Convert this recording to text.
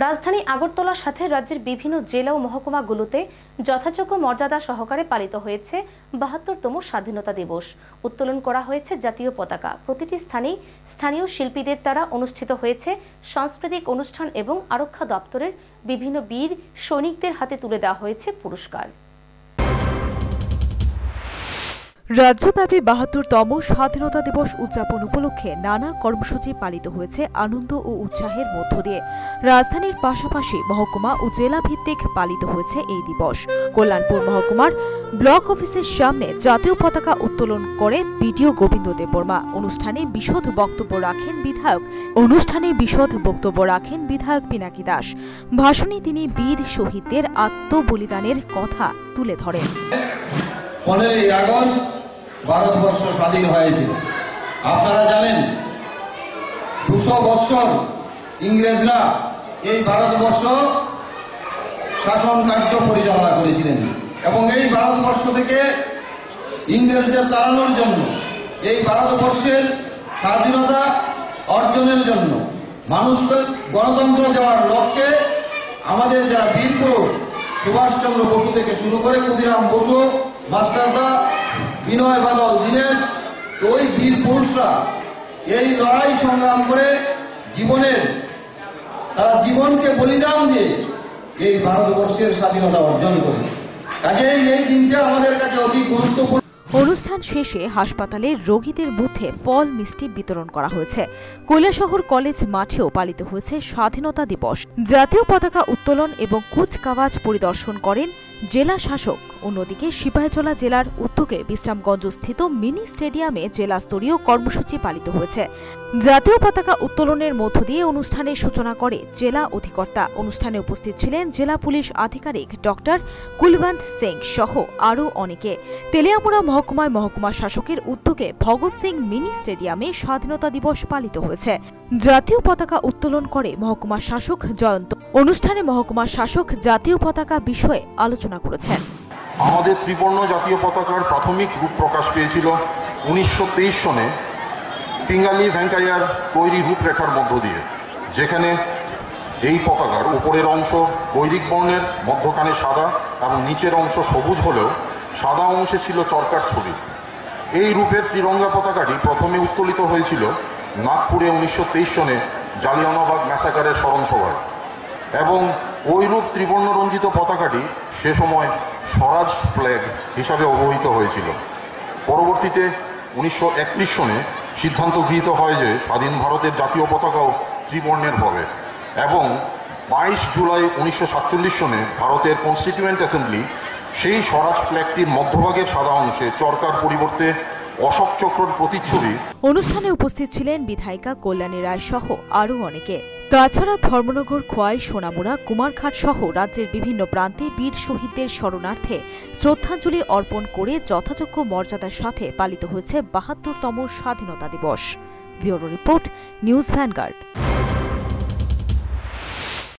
রাজধানী আগরতলার সাথে রাজ্যের বিভিন্ন জেলা ও মহকুমাগুলোতে যথাযোগ্য মর্যাদা সহকারে পালিত হয়েছে বাহাত্তরতম স্বাধীনতা দিবস। উত্তোলন করা হয়েছে জাতীয় পতাকা। প্রতিটি স্থানেই স্থানীয় শিল্পীদের দ্বারা অনুষ্ঠিত হয়েছে সাংস্কৃতিক অনুষ্ঠান এবং আরক্ষা দপ্তরের বিভিন্ন বীর সৈনিকদের হাতে তুলে দেওয়া হয়েছে পুরস্কার। রাজ্যব্যাপী বাহাত্তরতম স্বাধীনতা দিবস উদযাপন উপলক্ষে নানা কর্মসূচি পালিত হয়েছে আনন্দ ও উৎসাহের মধ্য দিয়ে। রাজধানীর পাশাপাশি মহকুমা ও জেলা ভিত্তিক পালিত হয়েছে এই দিবস। কল্যাণপুর মহকুমার ব্লক অফিসের সামনে জাতীয় পতাকা উত্তোলন করে বিডিও গোবিন্দ দেববর্মা। অনুষ্ঠানে বিশদ বক্তব্য রাখেন বিধায়ক। অনুষ্ঠানে বিশদ বক্তব্য রাখেন বিধায়ক পিনাকি দাস। ভাষণে তিনি বীর শহীদদের আত্মবলিদানের কথা তুলে ধরেন। পনেরোই আগস্ট ভারতবর্ষ স্বাধীন হয়েছে আপনারা জানেন, দুশো বৎসর ইংরেজরা এই ভারতবর্ষ শাসন কার্য পরিচালনা করেছিলেন এবং এই ভারতবর্ষ থেকে ইংরেজদের তাড়ানোর জন্য, এই ভারতবর্ষের স্বাধীনতা অর্জনের জন্য মানুষকে গণতন্ত্র দেওয়ার লক্ষ্যে আমাদের যারা বীর পুরুষ, সুভাষচন্দ্র বসু থেকে শুরু করে ক্ষুদিরাম বসু, মাস্টারদা বিনয় বাদল, দীনেশ ওই বীর পুরুষরা এই লড়াই সংগ্রাম করে জীবনের, তারা জীবনকে বলিদান দিয়ে এই ভারতবর্ষের স্বাধীনতা অর্জন করে। কাজেই এই দিনটা আমাদের কাছে অতি গুরুত্বপূর্ণ। অনুষ্ঠান শেষে হাসপাতালে রোগীদের বুথে ফল মিষ্টি বিতরণ করা হয়েছে। কৈলাসহর কলেজ মাঠেও পালিত হয়েছে স্বাধীনতা দিবস। জাতীয় পতাকা উত্তোলন এবং কুচকাওয়াজ পরিদর্শন করেন জেলা শাসক অন্যদিকে সিপাহীজলা জেলার উদ্যোগে বিশ্রামগঞ্জ স্থিত মিনি স্টেডিয়ামে জেলা স্তরীয় কর্মসূচি পালিত হয়েছে। জাতীয় পতাকা উত্তোলনের মধ্য দিয়ে অনুষ্ঠানের সূচনা করে জেলা অধিকর্তা। অনুষ্ঠানে উপস্থিত ছিলেন জেলা পুলিশ আধিকারিক ডক্টর কুলবন্ত সিং সহ আরও অনেকে। তেলিয়ামুড়া মহকুমায় মহকুমা শাসকের উদ্যোগে ভগৎ সিং মিনি স্টেডিয়ামে স্বাধীনতা দিবস পালিত হয়েছে। জাতীয় পতাকা উত্তোলন করে মহকুমা শাসক জয়ন্ত। অনুষ্ঠানে মহকুমা শাসক জাতীয় পতাকা বিষয়ে আলোচনা করেছেন। আমাদের ত্রিবর্ণ জাতীয় পতাকার প্রাথমিক রূপ প্রকাশ পেয়েছিল উনিশশো তেইশ সনে পিঙ্গালি ভেঙ্কাইয়ার তৈরি রূপরেখার মধ্য দিয়ে, যেখানে এই পতাকার উপরের অংশ বৈদিক বর্ণের, মধ্যখানে সাদা এবং নিচের অংশ সবুজ হলেও সাদা অংশে ছিল চরকার ছবি। এই রূপের ত্রিরঙ্গা পতাকাটি প্রথমে উত্তোলিত হয়েছিল নাগপুরে উনিশশো তেইশ সনে জালিয়ানাবাগ ম্যাসাকারের স্মরণসভায়। এবং ওইরূপ ত্রিবর্ণ রঞ্জিত পতাকাটি সে সময় স্বরাজ ফ্ল্যাগ হিসাবে অবহিত হয়েছিল। পরবর্তীতে উনিশশো একত্রিশ সনে সিদ্ধান্ত গৃহীত হয় যে স্বাধীন ভারতের জাতীয় পতাকাও ত্রিবর্ণের হবে এবং বাইশ জুলাই উনিশশো সাতচল্লিশ সনে ভারতের কনস্টিটিউয়েন্ট অ্যাসেম্বলি সেই স্বরাজ ফ্ল্যাগটির মধ্যভাগের সাদা অংশে চরকার পরিবর্তে অনুষ্ঠানে উপস্থিত ছিলেন বিধায়িকা কল্যাণী রায় সহ আরও অনেকে। তাছাড়া ধর্মনগর, খোয়াই, সোনামুড়া, কুমারঘাট সহ রাজ্যের বিভিন্ন প্রান্তে বীর শহীদদের স্মরণার্থে শ্রদ্ধাঞ্জলি অর্পণ করে যথাযোগ্য মর্যাদার সাথে পালিত হয়েছে বাহাত্তরতম স্বাধীনতা দিবস। Bureau report, news Vanguard.